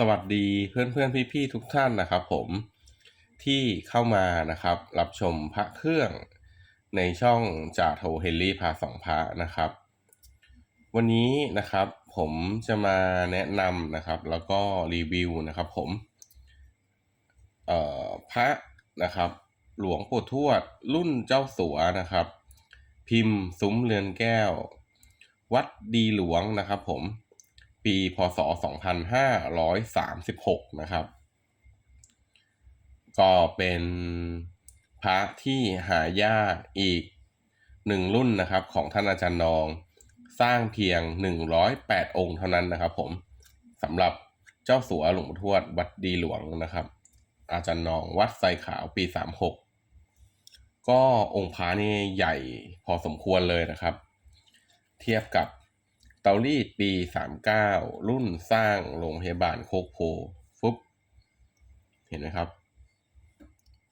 สวัสดีเพื่อนเพื่อนพี่พี่ๆทุกท่านนะครับผมที่เข้ามานะครับรับชมพระเครื่องในช่องจ่าโทเฮนรี่พาสองพระนะครับ วันนี้นะครับผมจะมาแนะนำนะครับแล้วก็รีวิวนะครับผมเอ่อพระนะครับ หลวงปู่ทวดรุ่นเจ้าสัวนะครับ พิมพ์ซุ้มเรือนแก้ว วัดดีหลวงนะครับผม ปีพศ 2536 นะครับ ก็เป็นพระที่หายากอีกหนึ่งรุ่นนะครับของท่านอาจารย์นองสร้างเพียง 108 องค์เท่านั้นนะครับผมสำหรับเจ้าสัวหลวงปู่ทวดวัดดีหลวงนะครับ อาจารย์นองวัดไซขาวปี 36 ก็องค์พระนี่ใหญ่พอสมควรเลยนะครับ เทียบกับ ตารีดปี39รุ่นสร้างโรงพยาบาลโคกโพฟุบเห็นไหมครับ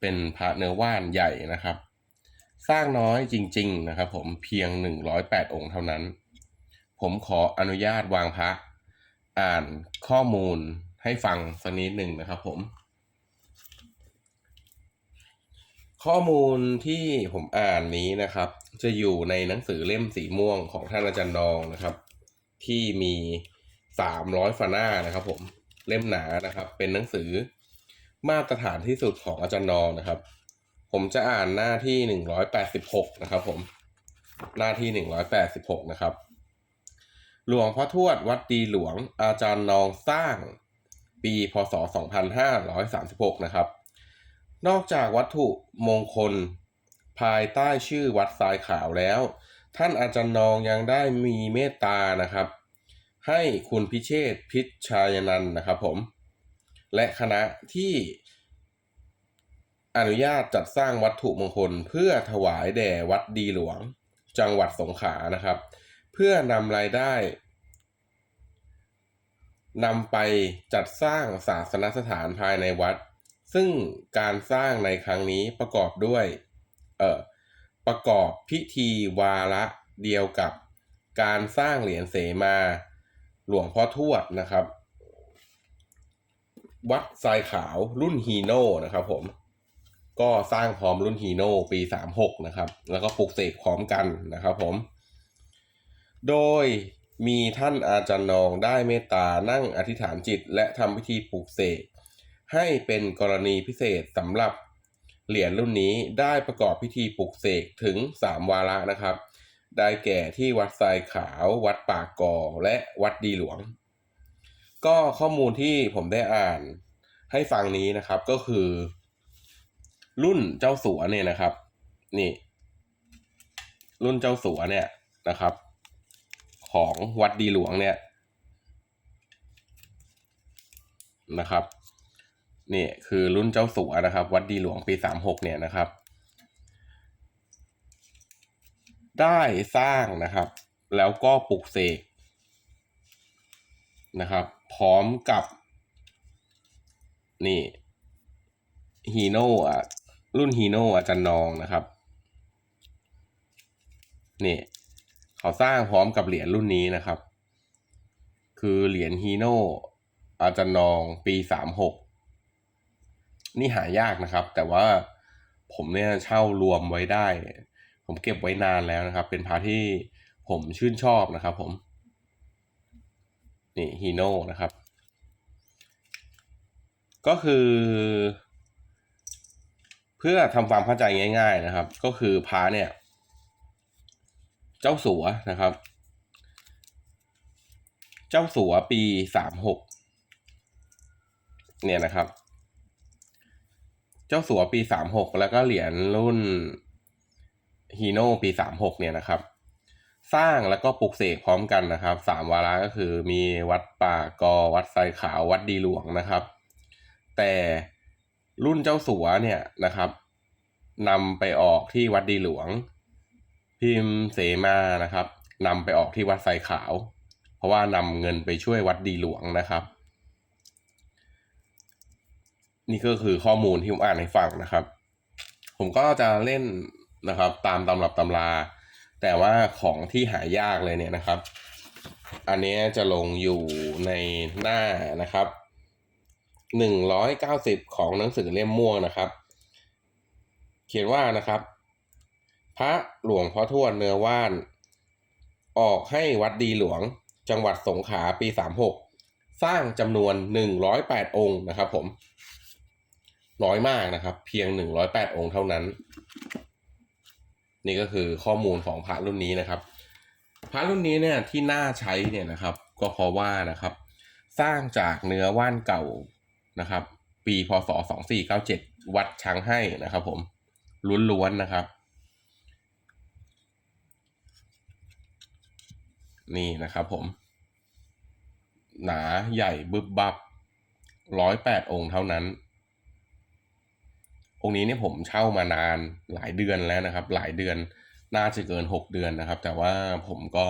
เป็นพระเนื้อว่านใหญ่นะครับ สร้างน้อยจริง ๆ นะครับ ผมเพียง108องค์เท่านั้น ผมขออนุญาตวางพระ อ่านข้อมูลให้ฟังสักนิดหนึ่งนะครับ ผม ข้อมูลที่ผมอ่านนี้นะครับ จะอยู่ในหนังสือเล่มสีม่วงของท่านอาจารย์นองนะครับ ที่มีสามร้อยฝาหน้านะครับผมเล่มหนานะครับ เป็นหนังสือมาตรฐานที่สุดของอาจารย์นองนะครับ ผมจะอ่านหน้าที่หนึ่งร้อยแปดสิบหกนะครับ ผม หน้าที่หนึ่งร้อยแปดสิบหกนะครับ หลวงพ่อทวดวัดดีหลวงอาจารย์นองสร้าง ปีพศ2536นะครับ นอกจากวัตถุมงคล ภายใต้ชื่อวัดทรายขาวแล้ว ท่านอาจารย์นองยังได้มีเมตตานะครับ ให้คุณพิเชษพิชายนันนะครับผม และคณะที่อนุญาตจัดสร้างวัตถุมงคล เพื่อถวายแด่วัดดีหลวง จังหวัดสงขลานะครับ เพื่อนำรายได้นำไปจัดสร้างศาสนสถานภายในวัด ซึ่งการสร้างในครั้งนี้ประกอบด้วย เอ่อ ประกอบพิธีวาระเดียวกับการสร้างเหรียญเสมาหลวงพ่อทวดนะครับ วัดทรายขาวรุ่นฮีโน่นะครับผมก็สร้างพร้อมรุ่นฮีโน่ปี 36 นะครับ แล้วก็ปลุกเสกพร้อมกันนะครับผม โดยมีท่านอาจารย์นองได้เมตตานั่งอธิษฐานจิต และทำพิธีปลุกเสกให้เป็นกรณีพิเศษสำหรับ เหรียญรุ่นนี้ได้ประกอบพิธีปลุกเสกถึง 3 วาระนะครับ ได้แก่ที่วัดทรายขาว วัดปากกอและวัดดีหลวง ก็ข้อมูลที่ผมได้อ่านให้ฟังนี้นะครับก็คือ รุ่นเจ้าสัวเนี่ยนะครับ นี่ รุ่นเจ้าสัวเนี่ยนะครับ ของวัดดีหลวงเนี่ยนะครับ นี่คือรุ่นเจ้าสัวนะครับ วัดดีหลวงปีสามหกเนี่ยนะครับ ได้สร้างนะครับ แล้วก็ปลุกเสกนะครับ พร้อมกับนี่ฮีโน่อะรุ่นฮีโน่อาจารย์นองนะครับนี่เขาสร้างพร้อมกับเหรียญรุ่นนี้นะครับ คือเหรียญฮีโน่อาจารย์นองปีสามหก นี่หายากนะครับ แต่ว่าผมเนี่ยเช่ารวมไว้ได้ ผมเก็บไว้นานแล้วนะครับ เป็นพาที่ผมชื่นชอบนะครับผมนี่ฮีโน่นะครับ ก็คือ เพื่อทำความเข้าใจง่าย ๆนะครับ ก็คือพาเนี่ย เจ้าสัวนะครับ เจ้าสัวปีสามหกเนี่ยนะครับ จ้าสัวปีสามหกแล้วก็เหรียญรุ่นฮีโน่ปีสามหกเนี่ยนะครับ สร้างแล้วก็ปลุกเสกพร้อมกันนะครับสามวาระก็คือมีวัดป่ากอวัดไซขาววัดดีหลวงนะครับ แต่รุ่นเจ้าสัวเนี่ยนะครับนำไปออกที่วัดดีหลวง พิมพ์เสมานะครับนำไปออกที่วัดไซขาว เพราะว่านำเงินไปช่วยวัดดีหลวงนะครับ นี่ก็คือข้อมูลที่ผมอ่านให้ฟังนะครับ ผมก็จะเล่นนะครับ ตามตำรับตำรา แต่ว่าของที่หายากเลยเนี่ยนะครับ อันนี้จะลงอยู่ในหน้านะครับหนึ่งร้อยเก้าสิบของหนังสือเล่มม่วงนะครับ เขียนว่านะครับ พระหลวงพ่อทวดเนื้อว่าน ออกให้วัดดีหลวง จังหวัดสงขลาปีสามหกสร้างจำนวนหนึ่งร้อยแปดองค์นะครับผม น้อยมากนะครับ เพียงหนึ่งร้อยแปดองค์เท่านั้น นี่ก็คือข้อมูลของพระรุ่นนี้นะครับ พระรุ่นนี้เนี่ยที่น่าใช้เนี่ยนะครับ ก็เพราะว่านะครับ สร้างจากเนื้อว่านเก่านะครับ ปีพศสองสี่เก้าเจ็ดวัดช้างให้นะครับ ผมล้วนๆนะครับ นี่นะครับผม หนาใหญ่บึบบับร้อยแปดองค์เท่านั้น องค์นี้เนี่ยผมเช่ามานานหลายเดือนแล้วนะครับ หลายเดือนน่าจะเกินหกเดือนนะครับ แต่ว่าผมก็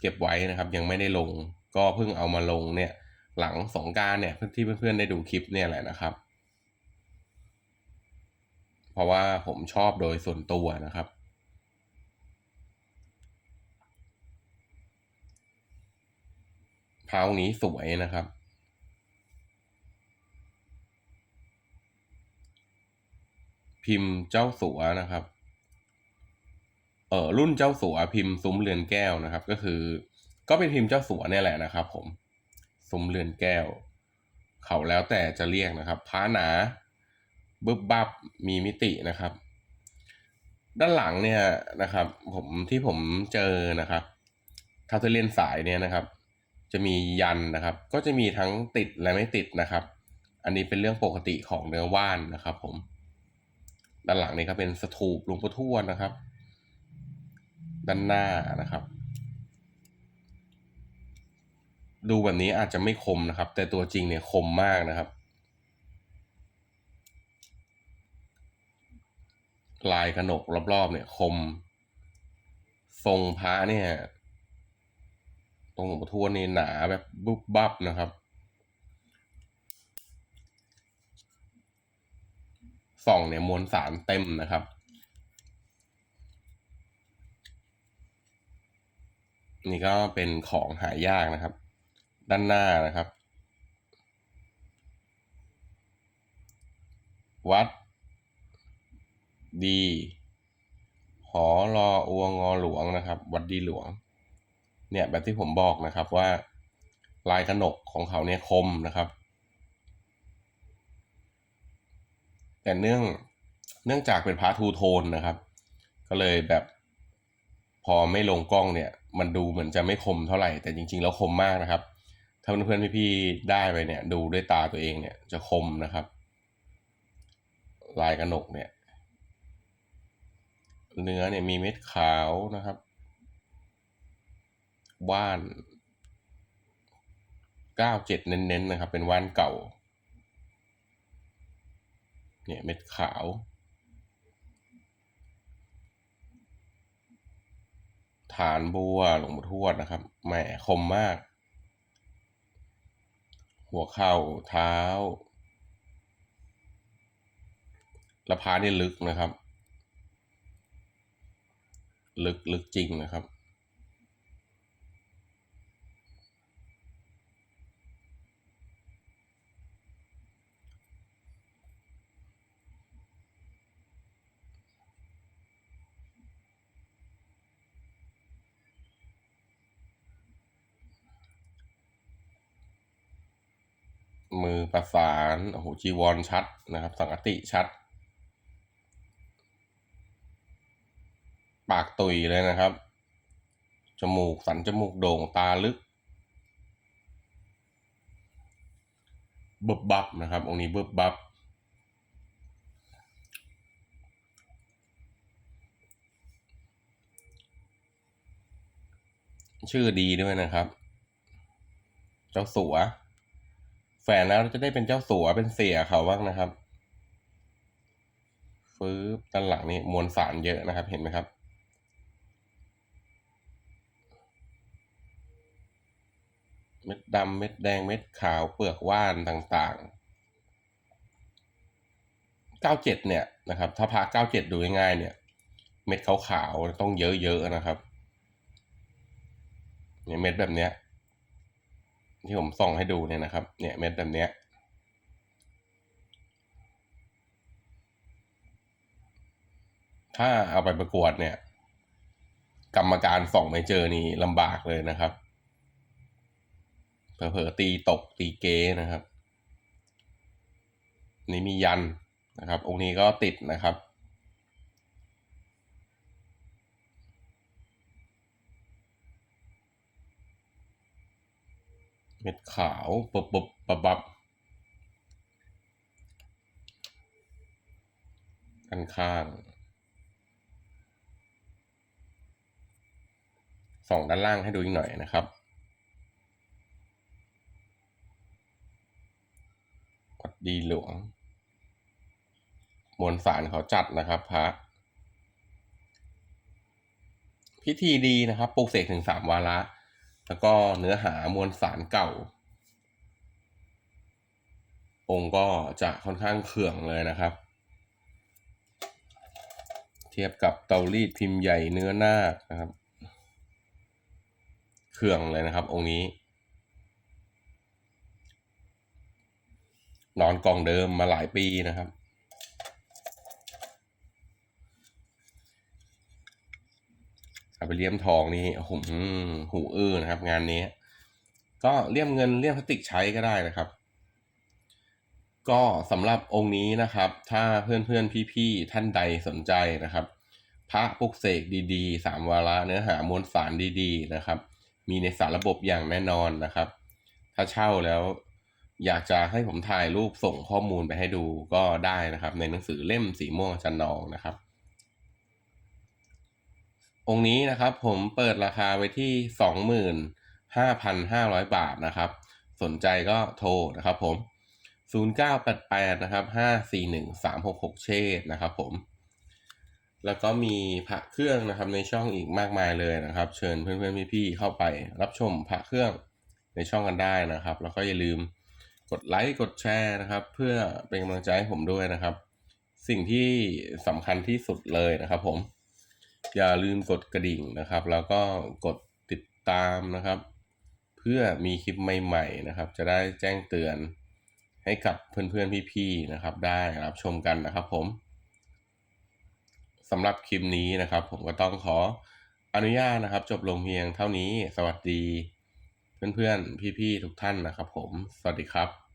เก็บไว้นะครับ ยังไม่ได้ลง ก็เพิ่งเอามาลงเนี่ย หลังสงการเนี่ยที่เพื่อนๆได้ดูคลิปเนี่ยแหละนะครับ เพราะว่าผมชอบโดยส่วนตัวนะครับพาวนี้สวยนะครับ พิมพ์เจ้าสัวนะครับ เออรุ่นเจ้าสัวพิมพ์ซุ้มเรือนแก้วนะครับ ก็คือ ก็เป็นพิมพ์เจ้าสัวเนี่ยแหละนะครับ ผมซุ้มเรือนแก้ว เขาแล้วแต่จะเรียกนะครับพ้าหนาบึบบับมีมิตินะครับ ด้านหลังเนี่ยนะครับ ผมที่ผมเจอนะครับ ถ้าจะเล่นสายเนี่ยนะครับ จะมียันนะครับ ก็จะมีทั้งติดและไม่ติดนะครับ อันนี้เป็นเรื่องปกติของเนื้อว่านนะครับ ผม ด้านหลังนี่ก็เป็นสถูปหลวงปู่ทวดนะครับ ด้านหน้านะครับ ดูแบบนี้อาจจะไม่คมนะครับ แต่ตัวจริงเนี่ยคมมากนะครับ ลายกระหนกรอบๆเนี่ยคม ทรงพระเนี่ย ตรงหลวงปู่ทวดนี่หนาแบบบุบบับนะครับ ส่องเนี่ยมวลสารเต็มนะครับ นี่ก็เป็นของหายากนะครับ ด้านหน้านะครับ วัด ดีหอรออวงอหลวงนะครับ วัดดีหลวง เนี่ยแบบที่ผมบอกนะครับว่าลายขนกของเขาเนี่ยคมนะครับ แต่เนื่องเนื่องจากเป็นพระทูโทนนะครับ ก็เลยแบบพอไม่ลงกล้องเนี่ย มันดูเหมือนจะไม่คมเท่าไหร่ แต่จริง ๆ แล้วคมมากนะครับ ถ้าเพื่อนๆพี่ๆได้ไปเนี่ย ดูด้วยตาตัวเองเนี่ยจะคมนะครับ ลายกระหนกเนี่ย เนื้อเนี่ยมีเม็ดขาวนะครับว่านเก้าเจ็ดเน้นๆนะครับ เป็นว่านเก่า เนี่ยเม็ดขาว ฐานบัวหลวงปู่ทวดนะครับแหมคมมาก หัวเข่าเท้าละพานี่ลึกนะครับ ลึกลึกจริงนะครับ มือ ประสานโอ้โหจีวรชัดนะครับ สังกติชัด ปากตุยเลยนะครับ จมูกสันจมูกโด่งตาลึกบึบบับนะครับ องค์นี้บึบบับชื่อดีด้วยนะครับ เจ้าสัว ฝนแล้วจะได้เป็นเจ้าสัวเป็นเสียเขาบ้างนะครับฟื้บด้านหลังนี่มวลสารเยอะนะครับ เห็นไหมครับ เม็ดดำเม็ดแดงเม็ดขาวเปลือกว่านต่างๆ 97 เนี่ยนะครับ ถ้าพา97 ดูง่ายๆเนี่ย เม็ดขาวๆต้องเยอะๆนะครับเนี่ยเม็ดแบบเนี้ย ที่ผมส่องให้ดูเนี่ยนะครับ เนี่ยเม็ดแบบเนี้ยถ้าเอาไปประกวดเนี่ย กรรมการส่องไม่เจอนี่ลำบากเลยนะครับเผลอๆตีตกตีเกนะครับ นี่มียันนะครับ องค์นี้ก็ติดนะครับ เม็ดขาวปบปบปบบับด้านข้างส่องด้านล่างให้ดูอีกหน่อยนะครับวัดดีหลวง มวลสารเขาจัดนะครับพระพิธีดีนะครับปลูกเสกถึงสามวาระ แล้วก็เนื้อหามวลสารเก่า องค์ก็จะค่อนข้างเขื่องเลยนะครับ เทียบกับเตารีดพิมพ์ใหญ่เนื้อนาคนะครับเครื่องเลยนะครับ องค์นี้ นอนกองเดิมมาหลายปีนะครับ เอาไปเลี่ยมทองนี่โอ้โหหูอื้อนะครับ งานนี้ ก็เลี่ยมเงินเลี่ยมพลาสติกใช้ก็ได้นะครับ ก็สำหรับองค์นี้นะครับ ถ้าเพื่อนๆพี่ๆท่านใดสนใจนะครับ พระปุกเสกดีๆสามวาระเนื้อหามวลสารดีๆนะครับ มีในสารระบบอย่างแน่นอนนะครับ ถ้าเช่าแล้วอยากจะให้ผมถ่ายรูปส่งข้อมูลไปให้ดูก็ได้นะครับ ในหนังสือเล่มสีม่วงจันนองนะครับ องค์นี้นะครับผมเปิดราคาไว้ที่สองหมื่นห้าพันห้าร้อยบาทนะครับ สนใจก็โทรนะครับผมศูนย์เก้าแปดแปดนะครับห้าสี่หนึ่งสามหกหกเชษนะครับผม แล้วก็มีพระเครื่องนะครับในช่องอีกมากมายเลยนะครับ เชิญเพื่อนๆพี่ๆเข้าไปรับชมพระเครื่องในช่องกันได้นะครับ แล้วก็อย่าลืมกดไลค์กดแชร์นะครับ เพื่อเป็นกำลังใจให้ผมด้วยนะครับ สิ่งที่สำคัญที่สุดเลยนะครับผม อย่าลืมกดกระดิ่งนะครับ แล้วก็กดติดตามนะครับ เพื่อมีคลิปใหม่ๆนะครับ จะได้แจ้งเตือนให้กับเพื่อนๆพี่ๆนะครับ ได้รับชมกันนะครับผมสำหรับคลิปนี้นะครับ ผมก็ต้องขออนุญาตนะครับ จบลงเพียงเท่านี้ สวัสดี เพื่อนๆพี่ๆทุกท่านนะครับ ผม สวัสดีครับ